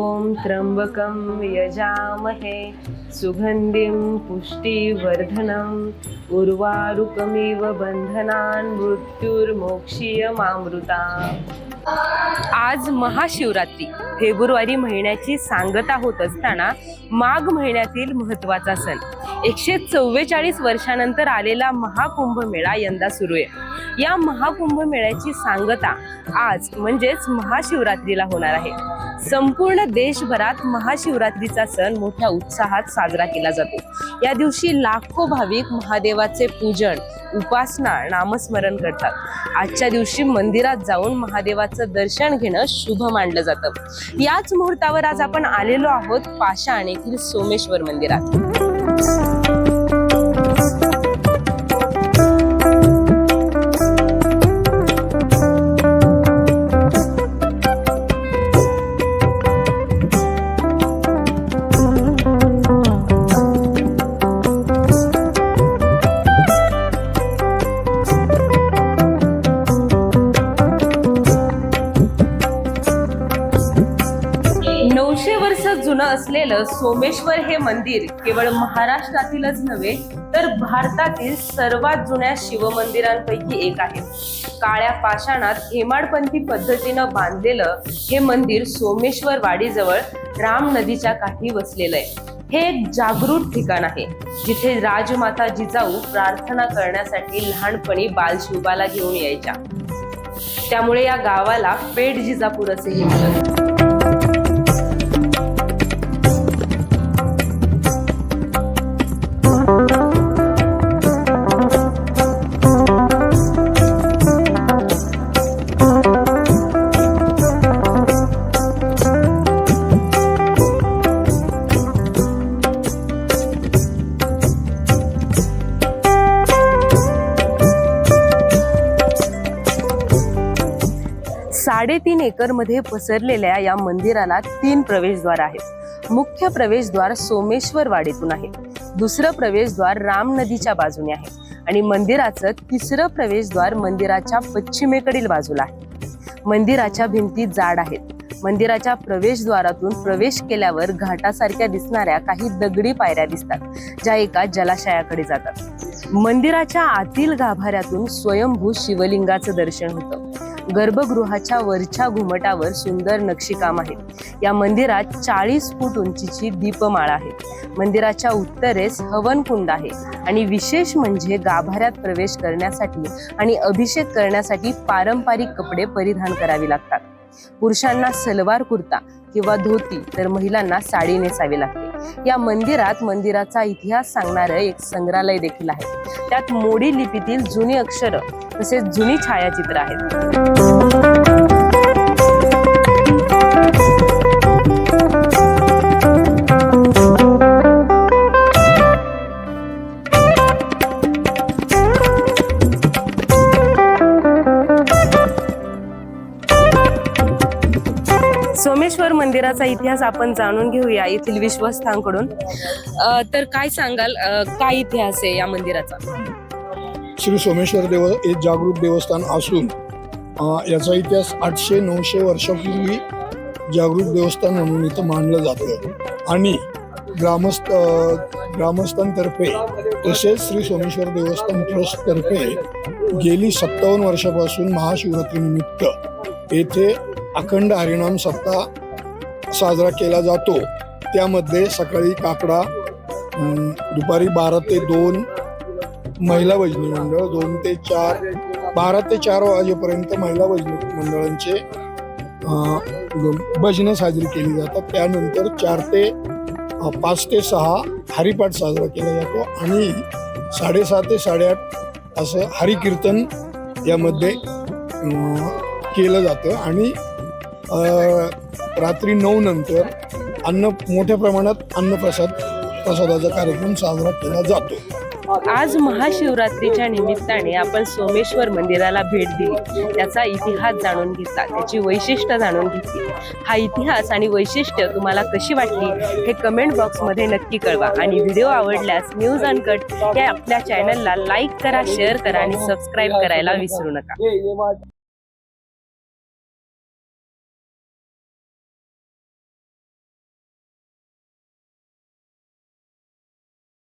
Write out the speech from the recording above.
ॐ त्र्यम्बकं यजामहे सुगन्धिं पुष्टिवर्धनम् उर्वारुकमिव बन्धनान् मृत्युर्मोक्षीयमामृता आज महाशिवरात्री फेब्रुवारी महिन्याची सांगता होत असताना माघ महिन्यातील महत्त्वाचा सण. एकशे चव्वेचाळीस वर्षानंतर आलेला महाकुंभ मेळा यंदा सुरू आहे. या महाकुंभ मेळ्याची सांगता आज म्हणजेच महाशिवरात्रीला होणार आहे. संपूर्ण देशभरात महाशिवरात्रीचा सण मोठ्या उत्साहात साजरा केला जातो. या दिवशी लाखो भाविक महादेवाचे पूजन उपासना नामस्मरण करतात. आजच्या दिवशी मंदिरात जाऊन महादेवाचं दर्शन घेणं शुभ मानलं जातं. याच मुहूर्तावर आज आपण आलेलो आहोत पाषाण येथील सोमेश्वर मंदिरात. जुनं असलेलं सोमेश्वर हे मंदिर केवळ महाराष्ट्रातीलच नव्हे तर भारतातील सर्वात जुन्या शिवमंदिरांपैकी एक आहे. काळ्या पाषाणात हेमाडपंथी पद्धतीनं बांधलेलं हे मंदिर सोमेश्वर वाडीजवळ राम नदीच्या काठी वसलेलं आहे. हे एक जागृत ठिकाण आहे जिथे राजमाता जिजाऊ प्रार्थना करण्यासाठी लहानपणी बालशिवबाला घेऊन यायच्या. त्यामुळे या गावाला पेठ जिजापूर असेही म्हणतात. साडेतीन एकरमध्ये पसरलेल्या या मंदिराला तीन प्रवेशद्वार आहेत. मुख्य प्रवेशद्वार सोमेश्वर वाडीतून आहे. दुसरं प्रवेशद्वार राम नदीच्या बाजूने आहे. आणि मंदिराचं तिसरं प्रवेशद्वार मंदिराच्या पश्चिमेकडील बाजूला आहे. मंदिराच्या भिंती जाड आहेत. मंदिराच्या प्रवेशद्वारातून प्रवेश केल्यावर घाटासारख्या दिसणाऱ्या काही दगडी पायऱ्या दिसतात ज्या एका जलाशयाकडे जातात. मंदिराच्या आतील गाभाऱ्यातून स्वयंभू शिवलिंगाचं दर्शन होतं. गर्भगृहाच्या वरच्या घुमटावर सुंदर नक्षीकाम आहे. या मंदिरात चाळीस फूट उंचीची दीपमाळा आहे. मंदिराच्या उत्तरेस हवनकुंड आहे आणि विशेष म्हणजे गाभाऱ्यात प्रवेश करण्यासाठी आणि अभिषेक करण्यासाठी पारंपरिक कपडे परिधान करावे लागतात. पुरुषांना सलवार कुर्ता किंवा धोती तर महिलांना साडी नेसावी लागते. या मंदिरात मंदिराचा इतिहास सांगणारं एक संग्रहालय देखील आहे. त्यात मोडी लिपीतील जुनी अक्षरं तसेच जुनी छायाचित्र आहेत. सोमेश्वर मंदिराचा इतिहास आपण जाणून घेऊया येथील विश्वस्तांकडून तर काय सांगाल काय इतिहास आहे या मंदिराचा? श्री सोमेश्वर देव हे जागृत देवस्थान असून याचा इतिहास आठशे नऊशे वर्षापूर्वी जागृत देवस्थान म्हणून इथं मानलं जातं. आणि ग्रामस्थ ग्रामस्थांतर्फे तसेच श्री सोमेश्वर देवस्थान ट्रस्टतर्फे गेली सत्तावन्न वर्षापासून महाशिवरात्रीनिमित्त येथे अखंड हरिनाम सप्ताह साजरा केला जातो. त्यामध्ये सकाळी काकडा दुपारी बारा ते दोन महिला भजनी मंडळ दोन ते चार बारा ते चार वाजेपर्यंत महिला भजनी मंडळांचे भजनं साजरी केली जातात. त्यानंतर चार ते पाच ते सहा हरिपाठ साजरा केला जातो आणि साडेसहा ते साडेआठ असं हरिकीर्तन यामध्ये केलं जातं. आणि रात्री नऊ नंतर अन्न मोठ्या प्रमाणात अन्नप्रसाद प्रसादाचा कार्यक्रम साजरा केला जातो. आज महाशिवरात्रीच्या निमित्ताने आपण सोमेश्वर मंदिराला भेट दिली. त्याचा इतिहास जाणून घेतला त्याची वैशिष्ट्य जाणून घेतली. हा इतिहास आणि वैशिष्ट्य तुम्हाला कशी वाटली हे कमेंट बॉक्समध्ये नक्की कळवा. आणि व्हिडिओ आवडल्यास न्यूज अनकट या आपल्या चॅनलला लाईक करा शेअर करा आणि सबस्क्राईब करायला विसरू नका.